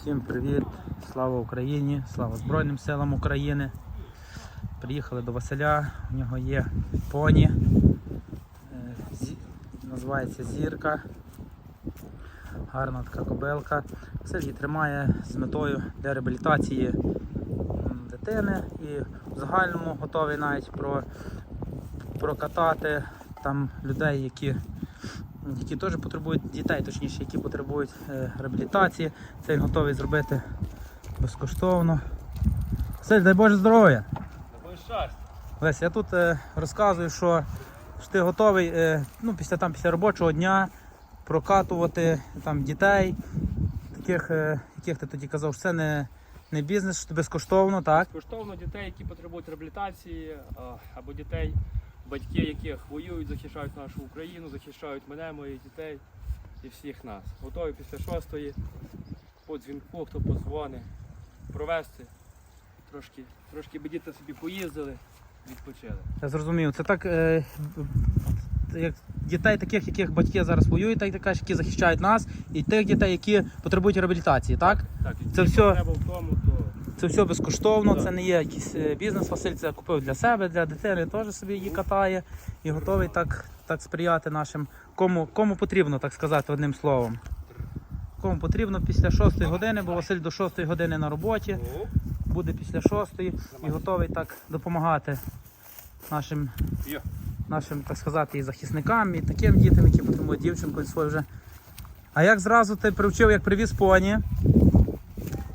Всім привіт! Слава Україні! Слава Збройним силам України! Приїхали до Василя, у нього є поні, е, називається Зірка. Гарна така кобилка. Василь її тримає з метою для реабілітації дитини і в загальному готовий навіть про, прокатати там людей, які які теж потребують дітей, точніше, які потребують е, реабілітації. Це він готовий зробити безкоштовно. Василь, дай Боже здоров'я! Такое щастя. Лесь, я тут е, розказую, що, ти готовий е, ну, після, там, після робочого дня прокатувати там, дітей, таких, яких ти тоді казав, що це не, не бізнес, що безкоштовно, так? Коштовно дітей, які потребують реабілітації, або дітей, батьки яких воюють, захищають нашу Україну, захищають мене, моїх дітей і всіх нас. Готові після шостої по дзвінку, хто позвонить, провести. Трошки, трошки би діти собі поїздили, відпочили. Я зрозумів. Це так, е, як дітей, таких, яких батьки зараз воюють, так кажеш, які захищають нас, і тих дітей, які потребують реабілітації, так? Так, і Це все- треба в тому, то Це все безкоштовно, це не є якийсь е, бізнес. Василь це купив для себе, для дитини теж собі її катає і готовий так, так сприяти нашим. Кому, кому потрібно, так сказати, одним словом. Кому потрібно після 6 години, бо Василь до 6 години на роботі, буде після 6 і готовий так допомагати нашим, нашим, так сказати, і захисникам, і таким дітям, які потребують дівчинку свою вже. А як зразу ти привчив, як привіз поні?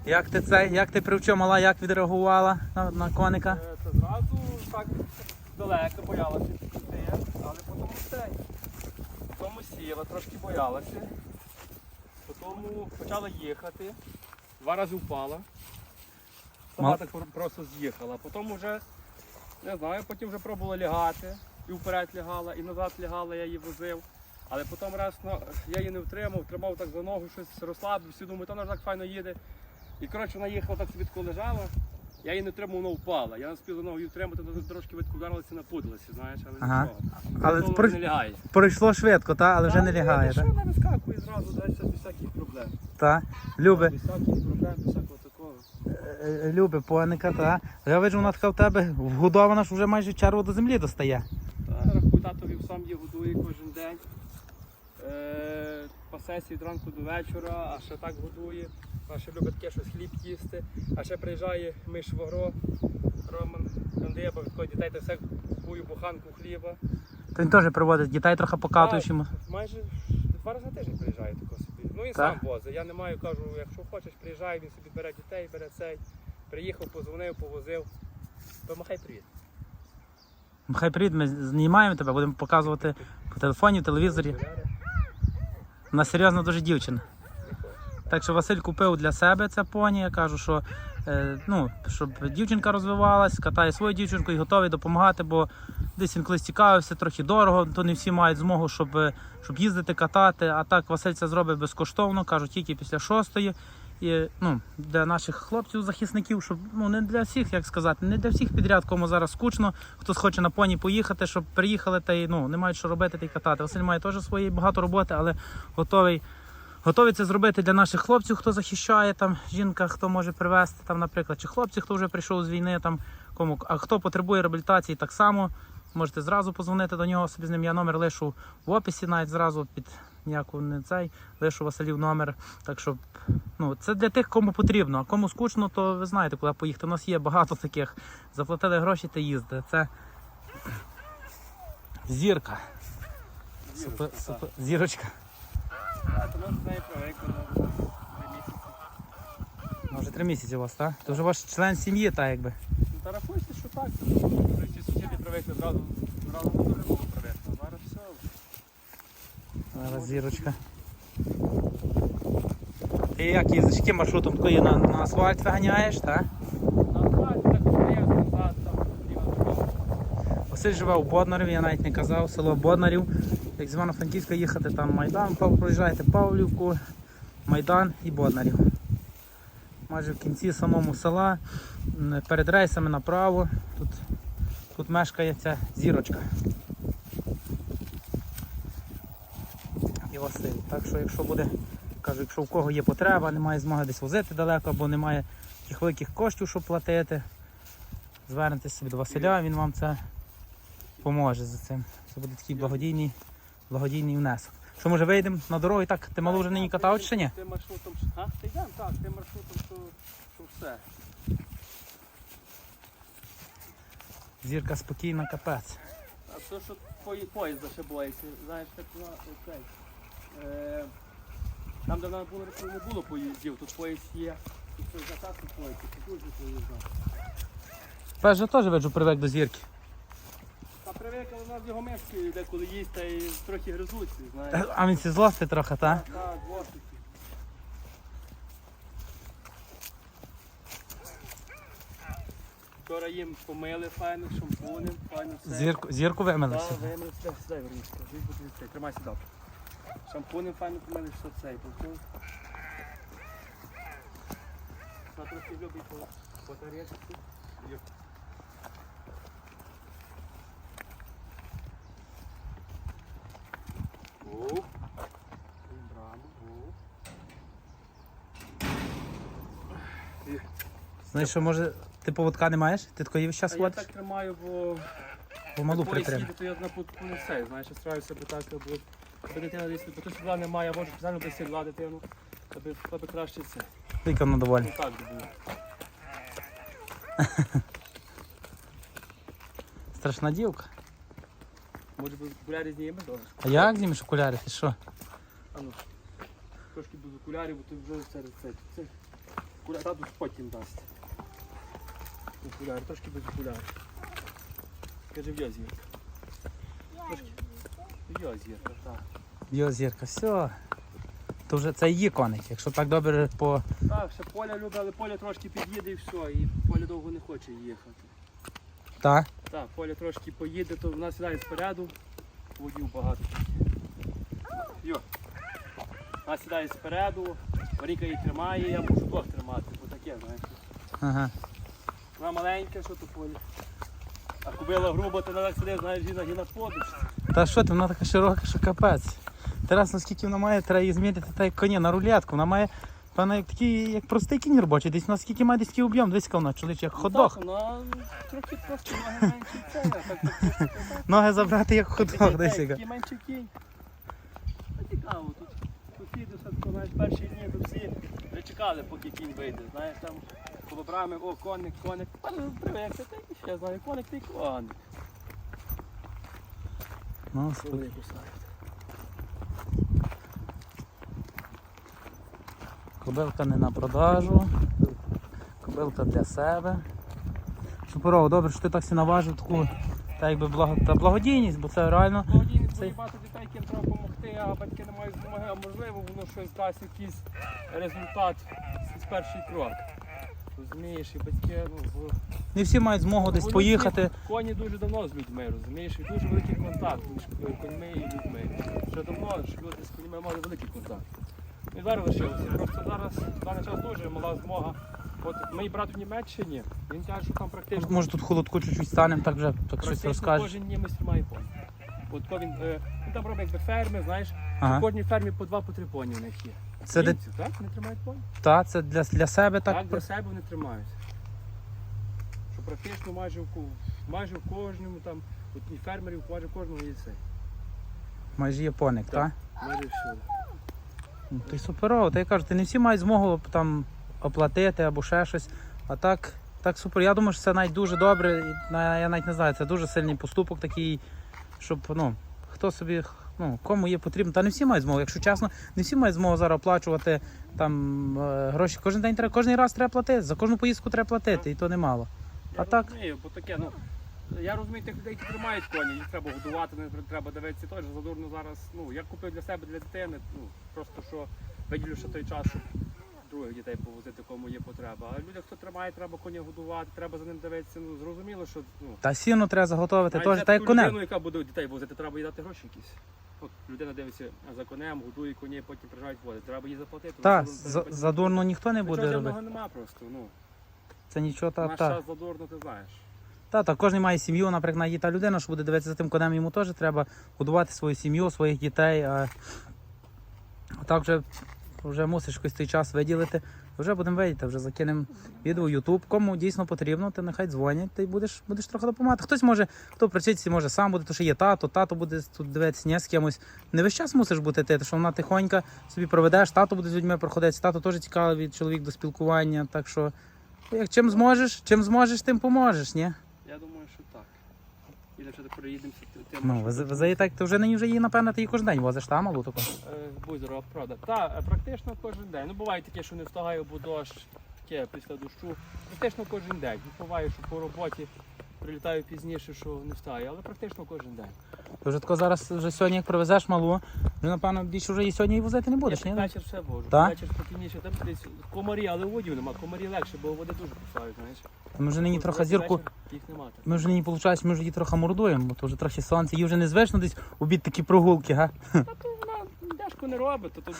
Як ти це, як ти привчив мала, як відреагувала на, на коника? Е, Це зразу так далеко боялася піти, але потім все. Потім сіла, трошки боялася. Потім почала їхати, два рази впала. Сама Мал- так просто з'їхала. Потім вже, не знаю, потім вже пробувала лягати. І вперед лягала, і назад лягала, я її возив. Але потім раз ну, я її не втримав, тримав так за ногу, щось розслабився, думаю, то вона ж так файно їде. І коротше вона їхала так собі лежала. Я її не тримав, вона впала. Я не спів за ногу її втримати, то трошки видку вдарилася, напудилася, знаєш, але Ага. нічого. Але Потім про- не лягає. пройшло швидко, та, але вже не Та, лягає. Що Та? вона вискакує зразу, далі без всяких проблем. Та. Любе, Без всяких проблем, без всякого такого. е, е, любе поника, та. Я бачу, вона така в тебе вгодована, що вже майже черво до землі достає. Та, рахуй, татові сам її годує кожен день. Е, пасеться від ранку до вечора, а ще так годує. А ще любить таке щось хліб їсти. А ще приїжджає мій швагро, Роман Кандиба, від кого дітей та все купую буханку хліба. То він теж приводить дітей трохи покатуєш йому. Майже два рази на тиждень приїжджає тако собі. Ну він Так. сам возить. Я не маю, кажу, якщо хочеш, приїжджай, він собі бере дітей, бере цей. Приїхав, позвонив, повозив. Помахай привіт. Хай привіт, ми знімаємо тебе, будемо показувати по телефоні, в телевізорі. Вона серйозна дуже дівчина. Так що Василь купив для себе це поні. Я кажу, що е, ну, щоб дівчинка розвивалась, катає свою дівчинку і готовий допомагати, бо десь він колись цікавився, трохи дорого, то не всі мають змогу, щоб, е, щоб їздити, катати. А так Василь це зробить безкоштовно, кажу, тільки після шостої. І ну, для наших хлопців-захисників, щоб ну не для всіх, як сказати, не для всіх підряд, кому зараз скучно, хтось хоче на поні поїхати, щоб приїхали та й ну не мають що робити та й катати. Василь має теж свої багато роботи, але готовий. Готові це зробити для наших хлопців, хто захищає там жінка, хто може привезти там, наприклад, чи хлопці, хто вже прийшов з війни, там кому а хто потребує реабілітації, так само можете зразу позвонити до нього. Собі з ним я номер лишу в описі, навіть зразу під ніяку не цей, лишу Василів номер. Так що ну це для тих, кому потрібно. А кому скучно, то ви знаєте, куди поїхати. У нас є багато таких. Заплатили гроші та їздите. Це зірка. Супер, супер. Зірочка. А, привикли три місяці. Ну, вже три місяці у вас, так? То вже ваш член сім'ї, так якби. Ну, та рахуйте, що так. Вже ці сусіди привикли зразу, зразу на дуже було привикли. А Зараз все. Зараз зірочка. Ти як їздиш, яким маршрутом такої на, на асфальт виганяєш, так? Там бачите, так вперед, назад, там, ліво направо. Василь живе у Боднарів, я навіть не казав, село Боднарів. Як з Івано-Франківська їхати, там Майдан, проїжджаєте Павлівку, Майдан і Боднарів. Майже в кінці самому села, перед рейсами направо, тут, тут мешкає ця зірочка. І Василь. Так що якщо буде Кажу, якщо у кого є потреба, немає змоги десь возити далеко або немає таких великих коштів, щоб платити, звернетеся до Василя, він вам це поможе за цим. Це буде такий благодійний, благодійний внесок. Що може вийдемо на дорогу і так, ти малу вже нині катав чи ні? Тим маршрутом, а? Та йдемо, так, тим маршрутом, що, що все. Зірка спокійна, капець. А то, що пої- поїзда ще боїться, знаєш, так цей. Е, там, де в нас було, не було поїздів, тут поїзд є. Тут це заказ поїзд, тут дуже поїзда. Пес же теж виджу привик до зірки. Та привикли у нас його мешки, деколи їсть та і трохи гризуться, знаєш. А він сі злости трохи, та? Так, вошики. Вчора їм помили файно, шампунем, файно все. Зірку, зірку вимили Так, вимили все, сідай, цей, тримайся добре. Шампунем файно помили, що цей, почув. На трохи любить по батарейці. О, браво, Знаєш, що може ти поводка не маєш? Ти такої час А я так тримаю, бо Бо малу Поїзд притримай. то я на не все, знаєш, я стараюся би так, бо аби дитина десь, бо то сідла немає, я можу спеціально без сідла дитину, аби, аби краще це. Тільки воно доволі. Ну так би було. Страшна дівка. Може би окуляри знімемо? А як знімеш окуляри? Ти що? А ну, трошки без окулярів, бо ти вже це, це, це. Окуляр, тату потім дасть. Окуляри, трошки без окулярів. Каже, в зірка. Трошки. В зірка, так. Йо, зірка, все. То вже це її коник. Якщо так добре по. Так, ще Поля любить, але Поля трошки під'їде і все, і Поля довго не хоче їхати. Та? Так, Поля трошки поїде, то вона сідає спереду, водів багато. Йо. Вона сідає спереду, Маріка її тримає, я мушу двох тримати, бо таке, знаєш. Ага. Вона маленька, що то Поля. А кубила грубо, вона так сидить, знаєш, і на, і подушці. Та що ти, вона така широка, що капець. Тарас, наскільки вона має, треба її зміряти так як коні на рулетку. Вона має, певно, як такий, як простий кінь робочий, десь наскільки має десь такий об'єм, десь вона чоловік, як ходок. Так, вона трохи трошки ноги менші це, а так, так, так, так, так. Ноги забрати як ходок, десь. яка. Такий менший кінь. Та цікаво, тут, тут все знаєш, перші дні тут всі чекали, поки кінь вийде. Знаєш, там по бобрами, о, коник, коник. Ну, Привикся, та й ще знаю, коник ти коник. Ну, спокійно. Коли кусають. Кобилка не на продажу. Кобилка для себе. Суперово, добре, що ти так сі наважив таку та якби благо, та благодійність, бо це реально. Благодійні Це- багато дітей, яким треба допомогти, а батьки не мають змоги, а можливо воно щось дасть якийсь результат з перший крок. Розумієш, і батьки, ну, Не всі мають змогу десь поїхати. Коні дуже давно з людьми, розумієш, і дуже великий контакт між коньми і людьми. Вже давно люди з конями мали великий контакт. І зараз лишилося. Просто зараз в даний час дуже мала змога. От мій брат в Німеччині, він каже, що там практично, Може тут холодку чуть-чуть станемо, так вже так щось розкажеш. кожен німець тримає поні. От він, е, він там робить якби ферми, знаєш, Ага. в кожній фермі по два по три поні в них є. Це де, Німці, так? Вони тримають поні? та, це для, для себе так. Так, для себе вони тримають. Що практично майже в, майже в кожному там, от і фермерів, майже в кожному є це. Майже є поник, Так. так? Майже всюди. Ну, то суперово. Та я кажу, ти не всі мають змогу там оплатити або ще щось. А так, так супер. Я думаю, що це навіть дуже добре. Я навіть не знаю, це дуже сильний поступок такий, щоб ну, хто собі, ну, кому є потрібно. Та не всі мають змогу. Якщо чесно, не всі мають змогу зараз оплачувати там е, гроші. Кожен день треба, кожен раз треба платити. За кожну поїздку треба платити, і то немало. Я А так? розумію, бо таке, ну. Я розумію тих людей, які тримають коні, їх треба годувати, не треба дивитися теж задурно зараз. Ну, я купив для себе, для дитини, ну, просто що виділю ще той час, щоб других дітей повозити, кому є потреба. А людям, хто тримає, треба коня годувати, треба за ним дивитися. Ну, зрозуміло, що ну, Та сіно треба заготовити, теж так як таку коне. людину, яка буде дітей возити, треба їй дати гроші якісь. От людина дивиться за конем, годує коней, потім приїжджають водити. Треба їй заплатити. Так, за- задурно ніхто не Нічого буде робити. дивного нема просто. Ну, Це нічого та, наш та. час задурно, ти знаєш. Та, та кожен має сім'ю, наприклад, є та людина, що буде дивитися за тим конем, йому теж треба годувати свою сім'ю, своїх дітей. А, так вже вже мусиш якийсь цей час виділити. Вже будемо видіти, вже закинемо відео YouTube. Кому дійсно потрібно, ти нехай дзвонять, ти будеш, будеш трохи допомагати. Хтось може, хто працює, може сам буде, то що є тато, тато буде тут дивитися, ні з кимось. Не весь час мусиш бути ти, що вона тихонька собі проведеш, тато буде з людьми проходити, тато теж цікавий чоловік до спілкування. Так що, як чим зможеш, чим зможеш, тим поможеш, ні? Я думаю, що так. І якщо ти проїдемося, то ти Ну, ви, ви за її так, ти вже нині вже її, напевно, ти її кожен день возиш, та малу таку. Бузеро, правда. Та, е, практично кожен день. Ну буває таке, що не встигаю, бо дощ, таке після дощу. Практично кожен день. Буває, що по роботі прилітаю пізніше, що не встаю, але практично кожен день. Ти вже тако зараз вже сьогодні, як привезеш малу, вже напевно більше вже і сьогодні її возити не будеш, я ні? вечір все вожу. Так? Вечір спокійніше, там десь комарі, але водів нема. Комарі легше, бо води дуже кусають, знаєш. Ми вже нині трохи зірку. Їх нема. так. Ми вже нині, виходить, ми вже її трохи мордуємо, бо то вже трохи сонце, їй вже не звично десь обід такі прогулки, га? Дешко не робить, то, тут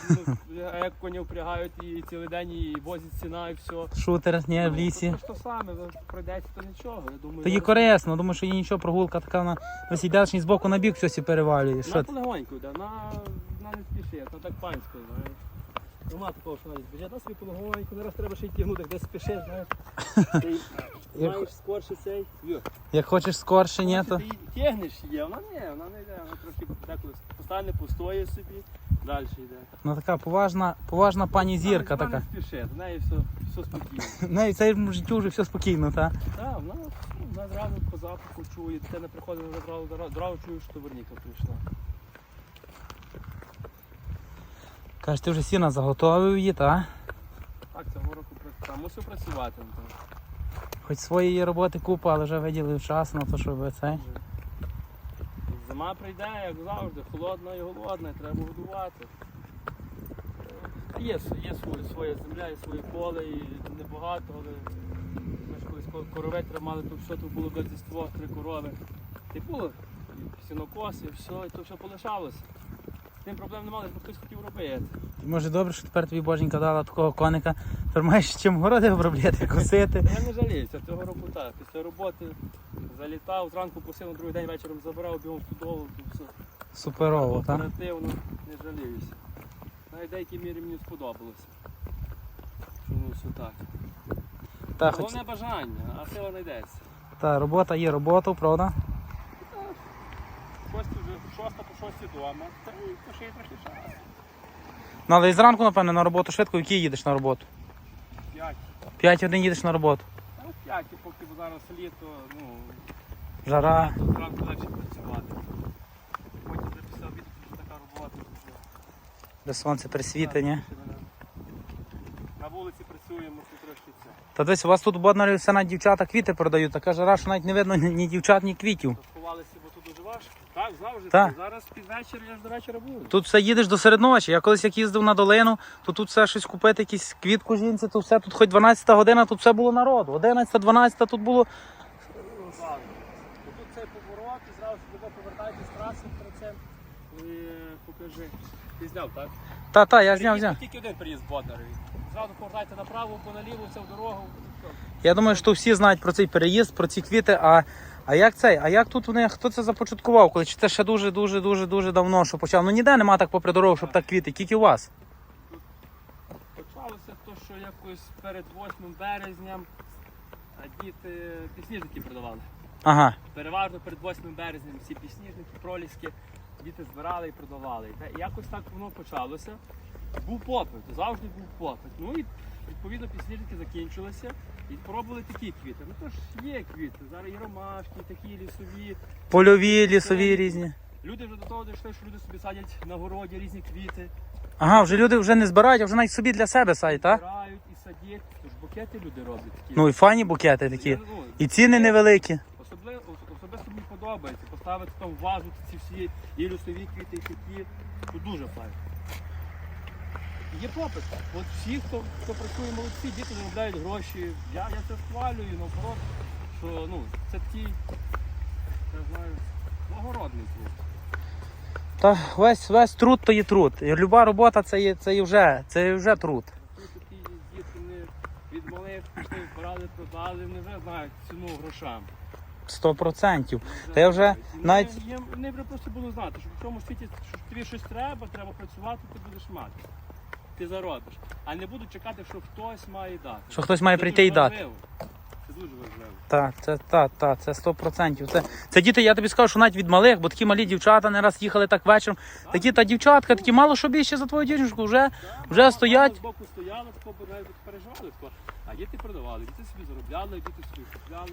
ну, а як коні впрягають і цілий день і возять ціна і все. Шутер, ні, в лісі. Ну, то, то саме, пройдеться, то нічого. Я думаю, То зараз- корисно, думаю, що їй нічого, прогулка така вона весь йдеш і з боку на бік щось і перевалює. Що Вона ти? полегоньку йде, вона, на не спішить, то так пансько, знаєш. Нема такого, що навіть біжить, вона собі полегоньку, не раз треба ще й тягнути, десь спішиш, знаєш. Ти Як- маєш скорше цей, йо. Як хочеш скорше, ні, то. Ти її тягнеш а вона ні, вона не йде, вона трохи деколи постане, постоє собі, далі йде. Ну така поважна, поважна пані зірка Вона така. не спішить, в неї все, все спокійно. Ну і в цьому життю вже все спокійно, так? Так, вона, ну, вона зразу по запаху чує, дитина приходить, вона зразу, зразу, зразу чує, що Верніка прийшла. Каже, ти вже сіна заготовив її, так? Так, цього року пра- та, мусив працювати. ну. Хоч своєї роботи купа, але вже виділив час на те, щоб цей. Зима прийде, як завжди, холодна і голодна, треба годувати. Є, є своя земля, є своє поле, і небагато, але ми ж колись ко- коровей тримали, то все тут було дитинство, три корови. Й було сінокоси, все, і то все полишалося. Тим проблем немає, бо хтось хотів робити. Може добре, що тепер тобі боженька дала такого коника. Тепер маєш чим городи обробляти, косити. Я не жаліюся, цього року так. Після роботи залітав, зранку посив, другий день вечором забирав, бігом в все. Суперово, так? Оперативно, не жаліюся. Навіть деякій мірі мені сподобалося. Що ну все так. Та, хоч, Головне бажання, а сила знайдеться. та, робота є робота, правда? Шості вже шоста по шості вдома, та й то ще й трохи час. Ну, але і зранку, напевно, на роботу швидко, в якій їдеш на роботу? П'ять. П'ять годин їдеш на роботу. Та от п'ять, і поки зараз літо, ну, Жара. то зранку легше працювати. Потім вже після обіду вже така робота. Де сонце присвіте, ні? На вулиці працюємо, це трошки це. Та десь у вас тут в Боднарі все навіть дівчата квіти продають, така жара, що навіть не видно ні- ні дівчат, ні квітів. Сховалися, бо тут дуже важко. Так, завжди. Так. Зараз під вечір, я ж до вечора буду. Тут все їдеш до середночі. Я колись як їздив на долину, то тут все щось купити, якісь квітку жінці, то все тут хоч 12 година, тут все було народу. 11, 12 тут було. Тут цей поворот, і зразу туди повертайтесь з траси цим. І покажи. Ти зняв, так? Та, та, я зняв, зняв. Тільки один переїзд Боднарові. Зразу повертайте направо, по наліво, все в дорогу. Я думаю, що всі знають про цей переїзд, про ці квіти. А, а як цей? А як тут вони, хто це започаткував? Коли чи це ще дуже, дуже, дуже, дуже давно, що почав? Ну ніде нема так попри дорогу, щоб так квіти, тільки у вас. Почалося то, що якось перед 8 березням а діти підсніжники продавали. Ага. Переважно перед 8 березнем всі підсніжники, проліски, діти збирали і продавали. Та якось так воно почалося. Був попит, завжди був попит. Ну і відповідно підсніжники закінчилися і пробували такі квіти. Ну то ж є квіти, зараз і ромашки, і такі лісові. Польові, лісові різні. Люди вже до того дійшли, що люди собі садять на городі різні квіти, Ага, вже люди вже не збирають, а вже навіть собі для себе садять, так? збирають і садять. Тож букети люди роблять такі. Ну і файні букети такі. Я, ну, І ціни невеликі. Особливо, особисто мені подобається поставити там вазу ці всі і лісові квіти, і такі. Тут дуже файно. Є попит. От всі, хто, хто працює молодці, діти заробляють гроші. Я, я це схвалюю, наоборот, що ну, це такий, я знаю, благородний труд. Та весь весь труд то є труд. І люба робота це є, це є вже, це є вже труд. Тут такі діти не від малих пішли, збирали, продали, вони вже знають ціну грошам. Сто процентів. Та я вже навіть- вони- Вони вже просто будуть знати, що в цьому світі, що тобі щось треба, треба працювати, ти будеш мати. Ти заробиш. А не буду чекати, що хтось має дати. Що хтось має Це прийти і дати. Це дуже важливо. Так, це та, та, це 100%. Це, це діти, я тобі скажу, що навіть від малих, бо такі малі дівчата не раз їхали так вечором. Такі та дівчатка, такі мало що більше за твою дівчинку, вже, вже Мама стоять. З боку стояли, переживали. А діти продавали, діти собі заробляли, діти собі купляли.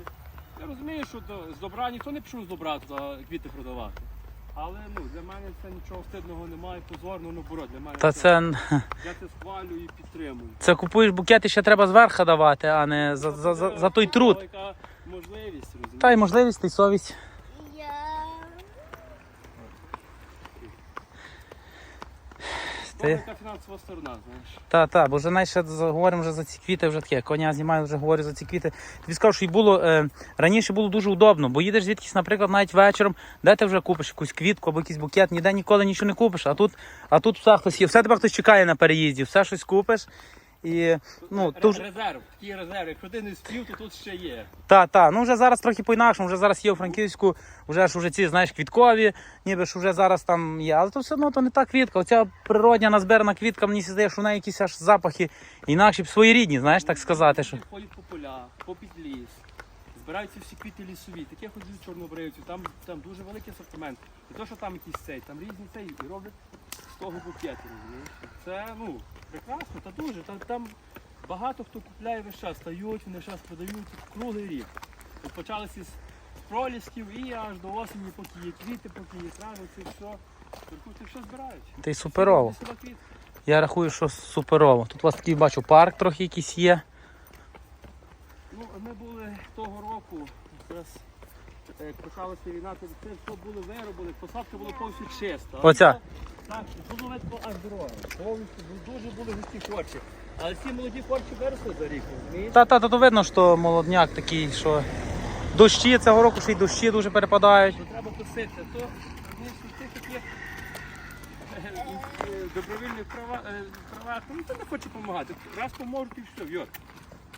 Я розумію, що до, з добра ніхто не пішов з добра туди квіти продавати. Але ну, для мене це нічого стидного немає, позорного, наоборот. Для мене Та це, я це схвалюю і підтримую. це купуєш букети, ще треба зверху давати, а не за, за, за, за той труд. Яка можливість, розумієш? Та й можливість, та й совість. Я Ти- Яка фінансова сторона, знаєш. Так, так, бо вже найше говоримо вже за ці квіти, вже таке. Коня знімаю, вже говорю за ці квіти. Тобі скажу, що було е, раніше було дуже удобно, бо їдеш звідкись, наприклад, навіть вечором, де ти вже купиш якусь квітку або якийсь букет, ніде ніколи нічого не купиш. А тут, а тут все хтось є, все тебе хтось чекає на переїзді, все щось купиш. І ну, тут, Резерв, такий резерв. Якщо ти не спів, то тут ще є. та, та, ну вже зараз трохи по-інакшому, вже зараз є у Франківську, вже ж уже ці, знаєш, квіткові, ніби ж вже зараз там є. Але то все одно то не та квітка. Оця природня назбирана квітка, мені здається, що в неї якісь аж запахи інакші, своєрідні, знаєш, так сказати. що. Ходять по полях, попід ліс. Збираються всі квіти лісові, таке ходять чорнобривців, там, там дуже великий асортимент. Не то, що там якийсь цей, там різні цей і роблять з того букети, розумієш? Це ну, прекрасно, та дуже. Там, там багато хто купляє весь час, стають, вони весь час продають круглий рік. От почалися з пролісків і аж до осені, поки є квіти, поки є трави, це все. Торгують, все збирають. Й суперово. Я рахую, що суперово. Тут у вас такий бачу парк трохи якийсь є. Ну, ми були того року, якраз як почалася війна, то це все були виробили, посадка була повністю чиста. Оця? Так, було видно аж дорога. Повністю дуже були густі корчі. Але ці молоді корчі виросли за рік, розумієш? Та, та, та то видно, що молодняк такий, що дощі цього року ще й дощі дуже перепадають. То треба косити. То розумієш, такі е, е, добровільних права, е, правах, ну ніхто не хоче допомагати. Раз поможуть і все, йот.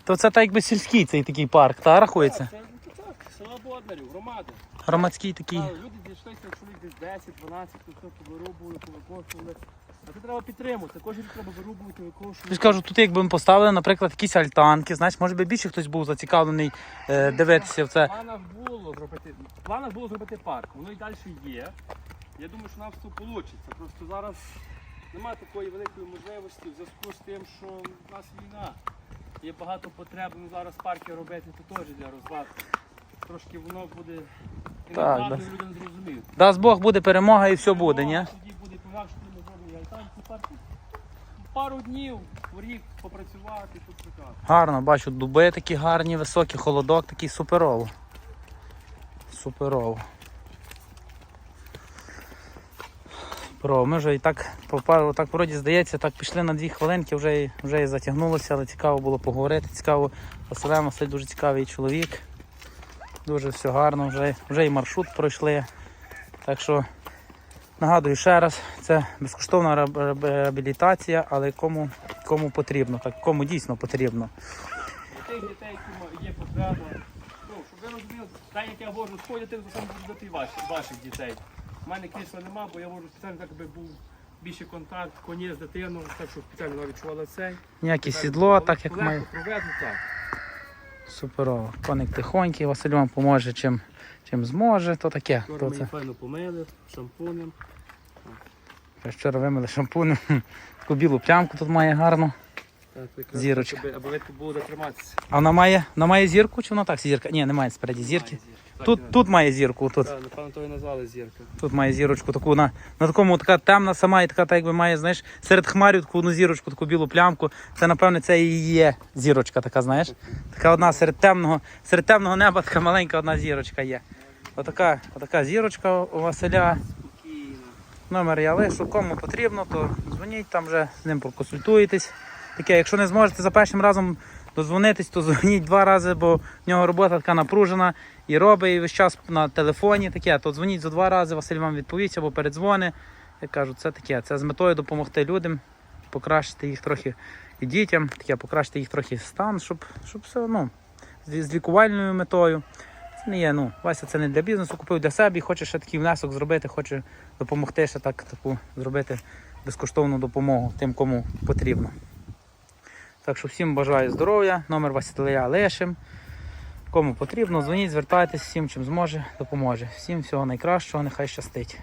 То це так якби сільський цей такий парк, та рахується. Це, ну, так, села Боднарів, громади. Громадський такий. А, люди зійшлися, чоловік десь 10, 12, то все повирубували, повикошували. А це треба підтримувати. Кожен рік треба вирубувати, Я викошувати. скажу, тут якби ми поставили, наприклад, якісь альтанки, знаєш, може би більше хтось був зацікавлений е, дивитися в В це. планах було зробити. В планах було зробити парк. Воно і далі є. Я думаю, що нам все вийде. Просто зараз немає такої великої можливості в зв'язку з тим, що в нас війна. Є багато потреб ну, зараз парки робити, то теж для розваг. Трошки воно буде Так, да. люди не зрозуміють. Дасть Бог буде перемога і все буде, ні? Тоді буде парку. Пару днів, в рік попрацювати, тут прекрасно. Гарно, бачу, дуби такі гарні, високі, холодок такий суперово. Суперово. Суперово. Ми вже і так попали, так вроді здається, так пішли на дві хвилинки, вже, і- вже і затягнулося, але цікаво було поговорити. Цікаво. Василем Василь дуже цікавий чоловік. Дуже все гарно, вже, вже і маршрут пройшли. Так що нагадую ще раз, це безкоштовна реаб- реаб- реабілітація, але кому, кому потрібно, так, кому дійсно потрібно. Для тих дітей, які є потреба. Ну, щоб ви розуміли, так як я вожу сходити, то саме дати ваших, ваших дітей. У мене крісла нема, бо я вожу спеціально так, аби був більший контакт, коні з дитиною, так щоб спеціально вона відчувала цей. Ніяке сідло, так як має. проведу, так. Суперово. Коник тихонький, Василь вам поможе чим, чим зможе, то таке. Вчора То ми її це. файно помили, шампунем. Вчора вимили шампунем. Таку білу плямку тут має гарну. Так, Зірочка. Аби, аби було де триматися. А вона має, вона має зірку чи вона так зірка? Ні, немає спереді зірки. Так, Тут, тут має зірку, тут, Так, напевно, то і назвали зірка. тут має зірочку таку на, на такому така темна сама і така, так якби має, знаєш, серед хмарів таку одну зірочку, таку білу плямку. Це, напевне, це і є зірочка така, знаєш. Така одна серед темного, серед темного неба така маленька одна зірочка є. Отака, отака зірочка у Василя. Номер я лишу, кому потрібно, то дзвоніть, там вже з ним проконсультуєтесь. Таке, якщо не зможете за першим разом дозвонитись, то дзвоніть два рази, бо в нього робота така напружена і робить і весь час на телефоні таке, то дзвоніть за два рази, Василь вам відповість або передзвони. Я кажу, це таке, це з метою допомогти людям, покращити їх трохи і дітям, таке, покращити їх трохи стан, щоб, щоб все ну, з, з лікувальною метою. Це не є, ну, Вася це не для бізнесу, купив для себе і хоче ще такий внесок зробити, хоче допомогти ще так таку зробити безкоштовну допомогу тим, кому потрібно. Так що всім бажаю здоров'я, номер Василя Лешим. Кому потрібно, дзвоніть, звертайтесь, всім чим зможе, допоможе. Всім всього найкращого, нехай щастить.